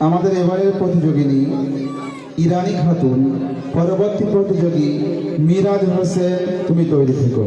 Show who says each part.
Speaker 1: আমাদের এবারের প্রতিযোগিনী ইরানি খাতুন পরবর্তী প্রতিযোগী মিরাজ হোসেন তুমি তৈরি থেকো।